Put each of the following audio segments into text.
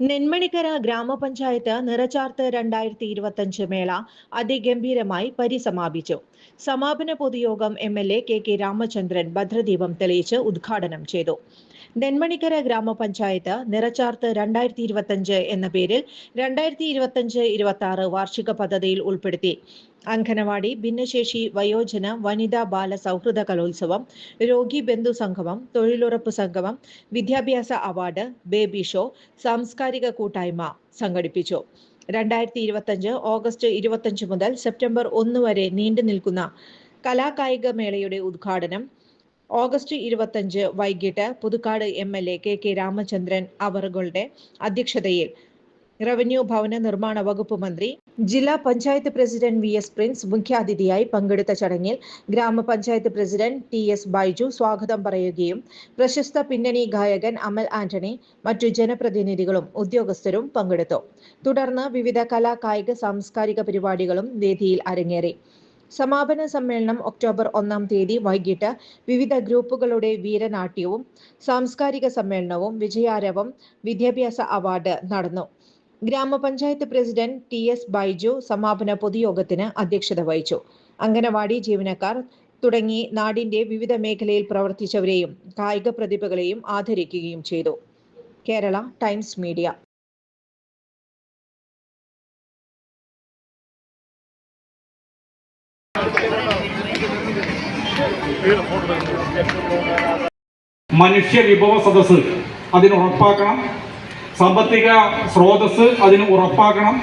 നെന്മണിക്കര ഗ്രാമപഞ്ചായത്ത് നിറച്ചാർത്ത് രണ്ടായിരത്തി ഇരുപത്തഞ്ച് മേള അതിഗംഭീരമായി പരിസമാപിച്ചു. സമാപന പൊതുയോഗം M L A K K Ramachandran ഭദ്രദീപം തെളിയിച്ച് ഉദ്ഘാടനം ചെയ്തു. നെന്മണിക്കര ഗ്രാമപഞ്ചായത്ത് നിറച്ചാർത്ത് രണ്ടായിരത്തി ഇരുപത്തഞ്ച് എന്ന പേരിൽ രണ്ടായിരത്തി ഇരുപത്തഞ്ച് ഇരുപത്തി ആറ് വാർഷിക പദ്ധതിയിൽ ഉൾപ്പെടുത്തി. അംഗനവാടി ഭിന്നശേഷി വയോജന വനിതാ ബാല സൗഹൃദ കലോത്സവം രോഗി ബന്ധു സംഗമം തൊഴിലുറപ്പ് സംഗമം വിദ്യാഭ്യാസ അവാർഡ് ബേബി ഷോ സാംസ്കാരിക കൂട്ടായ്മ സംഘടിപ്പിച്ചു. രണ്ടായിരത്തി ഇരുപത്തഞ്ച് ഓഗസ്റ്റ് ഇരുപത്തഞ്ച് മുതൽ സെപ്റ്റംബർ ഒന്ന് വരെ നീണ്ടു നിൽക്കുന്ന കലാകായിക മേളയുടെ ഉദ്ഘാടനം ഓഗസ്റ്റ് ഇരുപത്തഞ്ച് വൈകിട്ട് Puthukkad M L A K K Ramachandran അവറുകളുടെ അധ്യക്ഷതയിൽ. റവന്യൂ ഭവന നിർമ്മാണ വകുപ്പ് മന്ത്രി ജില്ലാ panchayat president V S Prince മുഖ്യാതിഥിയായി പങ്കെടുത്ത ചടങ്ങിൽ ഗ്രാമപഞ്ചായത്ത് പ്രസിഡന്റ് ടി എസ് ബൈജു സ്വാഗതം പറയുകയും പ്രശസ്ത പിന്നണി ഗായകൻ അമൽ ആന്റണി മറ്റു ജനപ്രതിനിധികളും ഉദ്യോഗസ്ഥരും പങ്കെടുത്തു. തുടർന്ന് വിവിധ കലാ കായിക സാംസ്കാരിക പരിപാടികളും വേദിയിൽ അരങ്ങേറി. സമാപന സമ്മേളനം ഒക്ടോബർ ഒന്നാം തീയതി വൈകിട്ട് വിവിധ ഗ്രൂപ്പുകളുടെ വീരനാട്യവും സാംസ്കാരിക സമ്മേളനവും വിജയാരവം വിദ്യാഭ്യാസ അവാർഡ് നടന്നു. ഗ്രാമപഞ്ചായത്ത് പ്രസിഡന്റ് ടി എസ് ബൈജു സമാപന പൊതുയോഗത്തിന് അധ്യക്ഷത വഹിച്ചു. അംഗനവാടി ജീവനക്കാർ തുടങ്ങി നാടിന്റെ വിവിധ മേഖലയിൽ പ്രവർത്തിച്ചവരെയും കായിക പ്രതിഭകളെയും ആദരിക്കുകയും ചെയ്തു. കേരള ടൈംസ് മീഡിയ മനുഷ്യ വിഭവ സദസ്സ് അതിന് ഉറപ്പാക്കണം. സാമ്പത്തിക സ്രോതസ് അതിന് ഉറപ്പാക്കണം.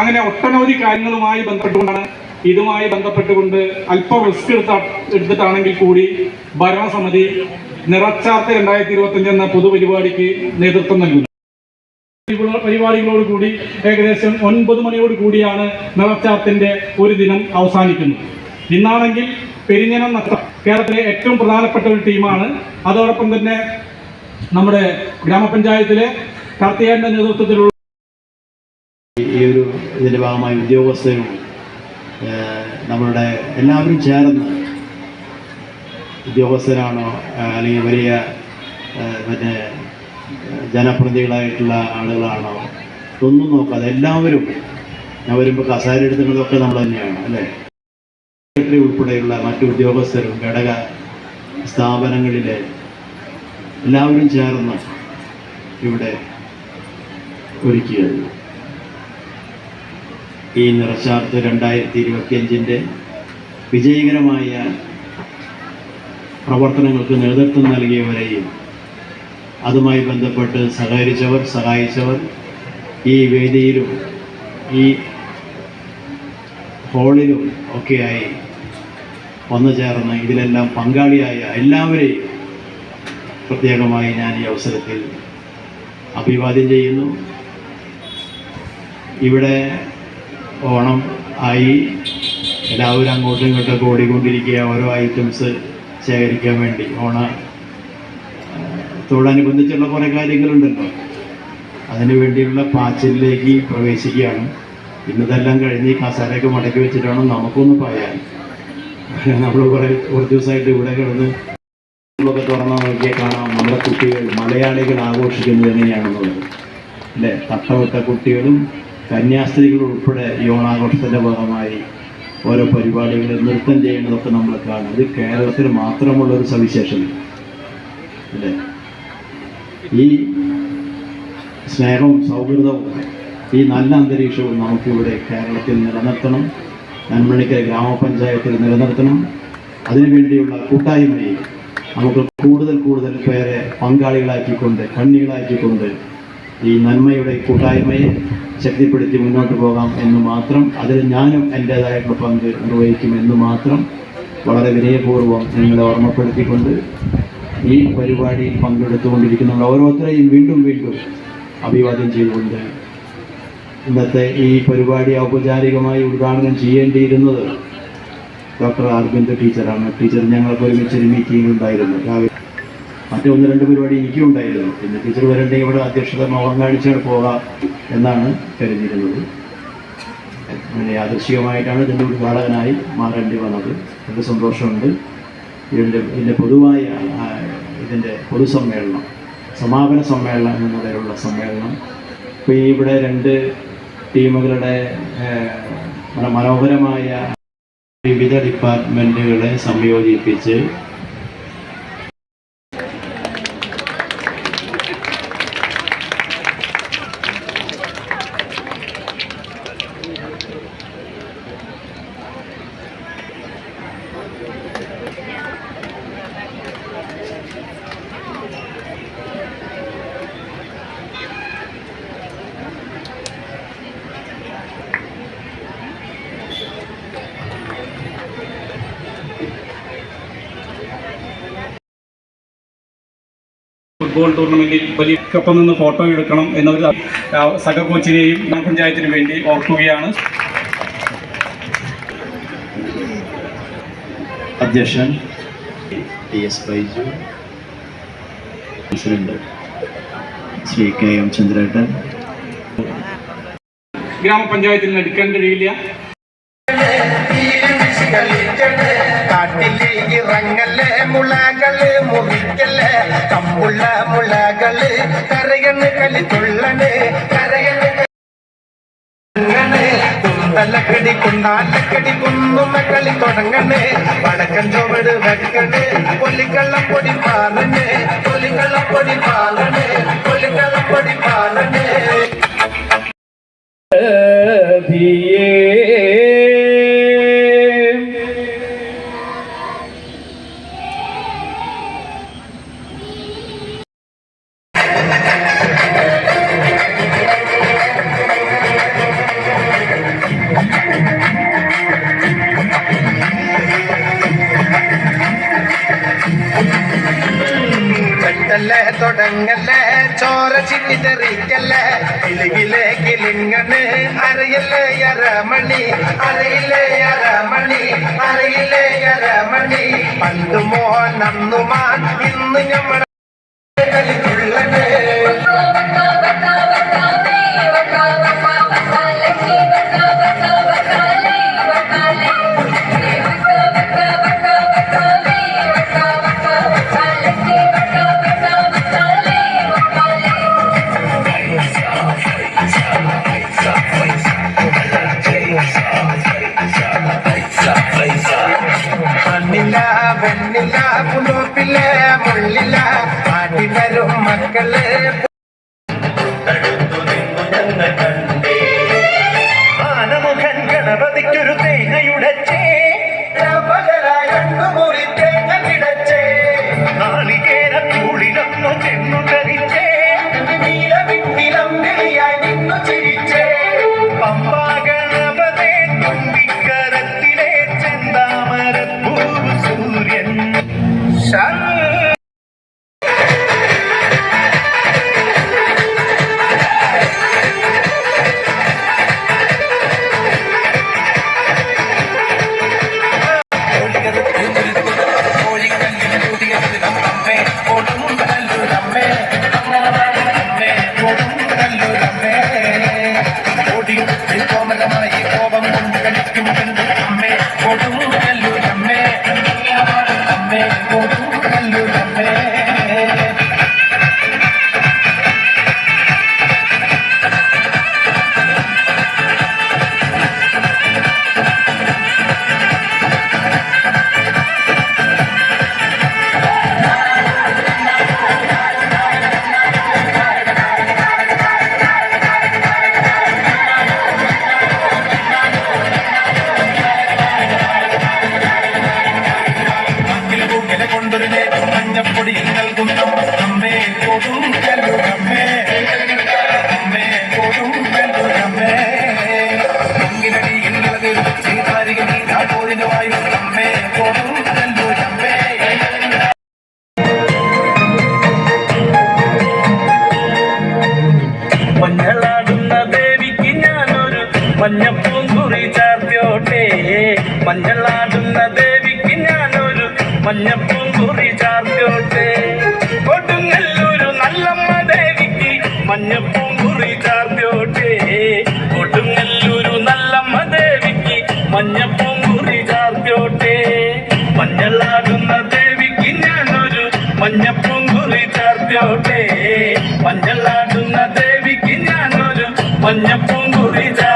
അങ്ങനെ ഒട്ടനവധി കാര്യങ്ങളുമായി ബന്ധപ്പെട്ടുകൊണ്ടാണ് ഇതുമായി ബന്ധപ്പെട്ടുകൊണ്ട് അല്പം റിസ്ക് എടുത്ത എടുത്തിട്ടാണെങ്കിൽ കൂടി ഭരണസമിതി നിറച്ചാർത്ത രണ്ടായിരത്തി ഇരുപത്തഞ്ച് എന്ന പൊതുപരിപാടിക്ക് നേതൃത്വം നൽകുന്നു. പരിപാടികളോട് കൂടി ഏകദേശം ഒൻപത് മണിയോട് കൂടിയാണ് നിറച്ചാർത്തിന്റെ ഒരു ദിനം അവസാനിക്കുന്നത്. ഇന്നാണെങ്കിൽ പെരിഞ്ഞനം നത്തം കേരളത്തിലെ ഏറ്റവും പ്രധാനപ്പെട്ട ഒരു ടീമാണ്. അതോടൊപ്പം തന്നെ നമ്മുടെ ഗ്രാമപഞ്ചായത്തിലെ കർത്തിയാന്റെ നേതൃത്വത്തിലുള്ള ഈ ഒരു ഇതിന്റെ ഭാഗമായി ഉദ്യോഗസ്ഥരും നമ്മളുടെ എല്ലാവരും ചേർന്ന് ഉദ്യോഗസ്ഥരാണോ അല്ലെങ്കിൽ വലിയ പിന്നെ ജനപ്രതിനിധികളായിട്ടുള്ള ആളുകളാണോ ഒന്നും നോക്കാതെ എല്ലാവരും ഞാൻ വരുമ്പോൾ കസാര എടുക്കുന്നതൊക്കെ നമ്മൾ തന്നെയാണ് അല്ലേ? സെക്രട്ടറി ഉൾപ്പെടെയുള്ള മറ്റു ഉദ്യോഗസ്ഥരും ഘടക സ്ഥാപനങ്ങളിലെ എല്ലാവരും ചേർന്ന് ഇവിടെ ഒരുക്കിയത്. ഈ നിറച്ചാർത്ത് രണ്ടായിരത്തി ഇരുപത്തിയഞ്ചിന്റെ വിജയകരമായ പ്രവർത്തനങ്ങൾക്ക് നേതൃത്വം നൽകിയവരെയും അതുമായി ബന്ധപ്പെട്ട് സഹകരിച്ചവർ സഹായിച്ചവർ ഈ വേദിയിലും ഈ ഹാളിലും ഒക്കെയായി വന്നു ചേർന്ന് ഇതിലെല്ലാം പങ്കാളിയായ എല്ലാവരെയും പ്രത്യേകമായി ഞാൻ ഈ അവസരത്തിൽ അഭിവാദ്യം ചെയ്യുന്നു. ഇവിടെ ഓണം ആയി എല്ലാവരും അങ്ങോട്ടും ഇങ്ങോട്ടും ഓടിക്കൊണ്ടിരിക്കുക ഓരോ ഐറ്റംസ് ശേഖരിക്കാൻ വേണ്ടി. ഓണ ത്തോടനുബന്ധിച്ചുള്ള കുറേ കാര്യങ്ങളുണ്ടല്ലോ. അതിനു വേണ്ടിയുള്ള പാച്ചിലേക്ക് പ്രവേശിക്കുകയാണ്. ഇന്നതെല്ലാം കഴിഞ്ഞ് ഈ കസാരയൊക്കെ മടക്കി വെച്ചിട്ട് വേണം നമുക്കൊന്ന് പറയാൻ. നമ്മൾ കുറേ കുറച്ച് ദിവസമായിട്ട് ഇവിടെ കിടന്ന് ഒക്കെ തുറന്നാൽ നോക്കിയാൽ കാണാം നമ്മുടെ കുട്ടികൾ മലയാളികൾ ആഘോഷിക്കുന്നത് എങ്ങനെയാണെന്നുള്ളത്. അല്ലേ? തട്ടമിട്ട കുട്ടികളും കന്യാസ്ത്രീകളും ഉൾപ്പെടെ ഈ ഓണാഘോഷത്തിന്റെ ഭാഗമായി ഓരോ പരിപാടികൾ നൃത്തം ചെയ്യുന്നതൊക്കെ നമ്മൾ കാണും. ഇത് കേരളത്തിൽ മാത്രമുള്ള ഒരു സവിശേഷത. അല്ലേ? ഈ സ്നേഹവും സൗഹൃദവും ഈ നല്ല അന്തരീക്ഷവും നമുക്കിവിടെ കേരളത്തിൽ നിലനിർത്തണം. നന്മണിക്കര ഗ്രാമപഞ്ചായത്തിൽ നിലനിർത്തണം. അതിനുവേണ്ടിയുള്ള കൂട്ടായ്മയിൽ നമുക്ക് കൂടുതൽ കൂടുതൽ പേരെ പങ്കാളികളാക്കിക്കൊണ്ട് കണ്ണികളാക്കിക്കൊണ്ട് ഈ നന്മയുടെ കൂട്ടായ്മയെ ശക്തിപ്പെടുത്തി മുന്നോട്ട് പോകാം എന്ന് മാത്രം അതിൽ ഞാനും എന്റേതായിട്ടുള്ള പങ്ക് നിർവഹിക്കും എന്ന് മാത്രം വളരെ വിനയപൂർവം നിങ്ങളെ ഓർമ്മപ്പെടുത്തിക്കൊണ്ട് ഈ പരിപാടിയിൽ പങ്കെടുത്തുകൊണ്ടിരിക്കുന്ന ഓരോരുത്തരെയും വീണ്ടും വീണ്ടും അഭിവാദ്യം ചെയ്തുകൊണ്ട് ഇന്നത്തെ ഈ പരിപാടി ഔപചാരികമായി ഉദ്ഘാടനം ചെയ്യേണ്ടിയിരുന്നത് ഡോക്ടർ അർബിന്ദ് ടീച്ചറാണ്. ടീച്ചർ ഞങ്ങൾക്ക് ഒരുമിച്ച് ഒരു മീറ്റിംഗ് ഉണ്ടായിരുന്നു. രാവിലെ മറ്റു ഒന്ന് രണ്ട് പരിപാടി എനിക്കും ഉണ്ടായിരുന്നു. പിന്നെ ടീച്ചർ വരണ്ടെങ്കിൽ ഇവിടെ അധ്യക്ഷത മുഖം കാണിച്ചാണ് പോകാം എന്നാണ് കരുതിയിരുന്നത്. അങ്ങനെ യാദൃശികമായിട്ടാണ് ഇതിന്റെ ഉദ്ഘാടകനായി മാറേണ്ടി വന്നത്. വളരെ സന്തോഷമുണ്ട്. ഇതിന്റെ ഇതിന്റെ പൊതുവായ ഇതിന്റെ പൊതുസമ്മേളനം സമാപന സമ്മേളനം എന്ന നിലയിലുള്ള സമ്മേളനം. ഇപ്പോൾ ഇവിടെ രണ്ട് ടീമുകളുടെ മനോഹരമായ വിവിധ ഡിപ്പാർട്ട്മെന്റുകളെ സംയോജിപ്പിച്ച് ഫുട്ബോൾ ടൂർണമെന്റിൽ വലിയ ഒപ്പം നിന്ന് ഫോട്ടോ എടുക്കണം എന്നൊരു സഹ കോച്ചിനെയും ഗ്രാമപഞ്ചായത്തിനു വേണ്ടി ഓർക്കുകയാണ്. അധ്യക്ഷൻ T S Baiju. President Shri K M Chandrettan. ഗ്രാമപഞ്ചായത്തിൽ നിന്ന് എടുക്കാൻ കഴിയില്ല. തുള്ളണ് കരയണ്. കുന്തലക്കടി കുണ്ടാലക്കടി കുന്നുമ കളി തുടങ്ങണേ. വടക്കൻ ചുവട് വെക്കണേ കൊല്ലിക്കള്ളം പൊടി പാലണ് പാലണേ പൊടി പാലണേ കൊല്ലിക്കള്ളം പൊടി പാലണ് തുടങ്ങല്ലേ? ചോര ചിന്നിതെറിക്കല്ലേ കിലുകിലെ കിലിങ്ങണ് അറിയില്ലേ അരമണി അറിയില്ലേ അരമണി അറിയില്ലേ അരമണി. പണ്ട് മോഹൻ അന്നുമാൻ ഇന്ന് ഞമ്മടെ കളിക്കുള്ളണ് വരും മഞ്ഞളാടുന്ന ദേവിക്ക് ഞാനൊരു മഞ്ഞപ്പൂങ്കുറി ചാർത്തിയോട്ടെ. കൊടുങ്ങല്ലൂരു നല്ലമ്മ ദേവിക്ക് മഞ്ഞപ്പൂങ്കുറി ചാർക്കോട്ടെ കൊടുങ്ങല്ലൂരു നല്ലമ്മ ദേവിക്ക് മഞ്ഞപ്പൂങ്കുറി ചാർക്കോട്ടെ മഞ്ഞളാടുന്ന ദേവിക്ക് ഞാനൊരു മഞ്ഞപ്പൂങ്കുറി ചാർക്കോട്ടെ മഞ്ഞളാടുന്ന ദേവിക്ക് ഞാനൊരു മഞ്ഞപ്പൂങ്കുറി ചാർത്തിയോട്ടെ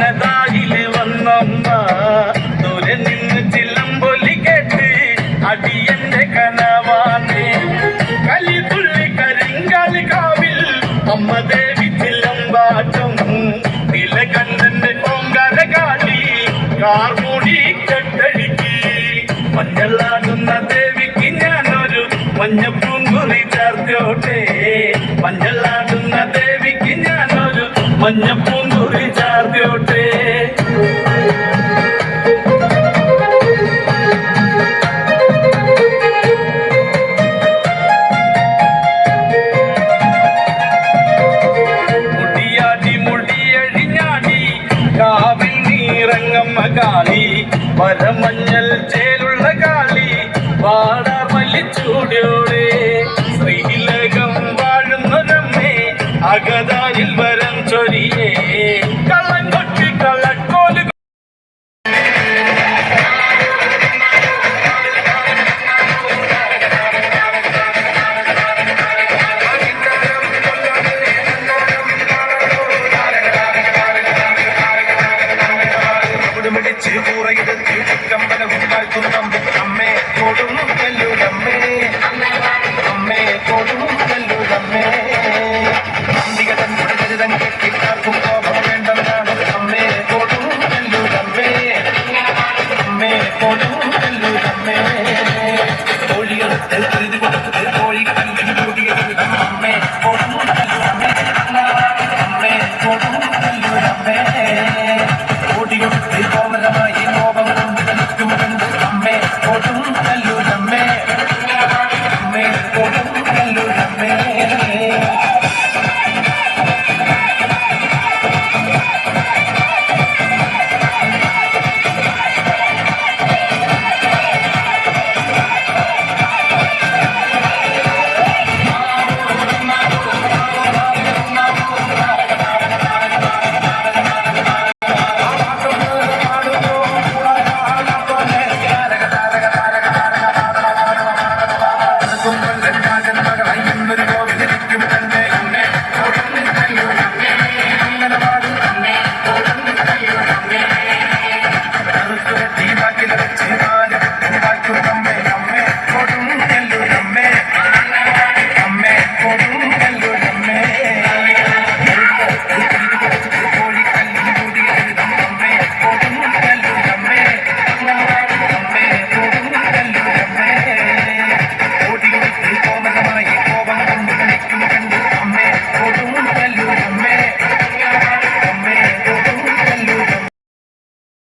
മനതായിൽ വന്നമ്മ. ദൂരെ നിന്ന് ചില്ലമ്പൊലി കേട്ട് അടിയന്റെ കനവാണ്. കലിതുള്ളി കരിങ്കാലി കാവിൽ അമ്മ ദേവി ചില്ലമ്പാട്ടും നിലകണ്ഠന്റെ കാട്ടി കാർ മൂടി കെട്ടടിക്ക് മഞ്ഞളാടുന്ന ദേവിക്ക് ഞാനൊരു മഞ്ഞപ്പൂങ്കുറി ചേർത്തോട്ടെ. മഞ്ഞളാടുന്ന ദേവിക്ക് ഞാനൊരു മഞ്ഞപ്പൂങ്കുറി هكذا للبلد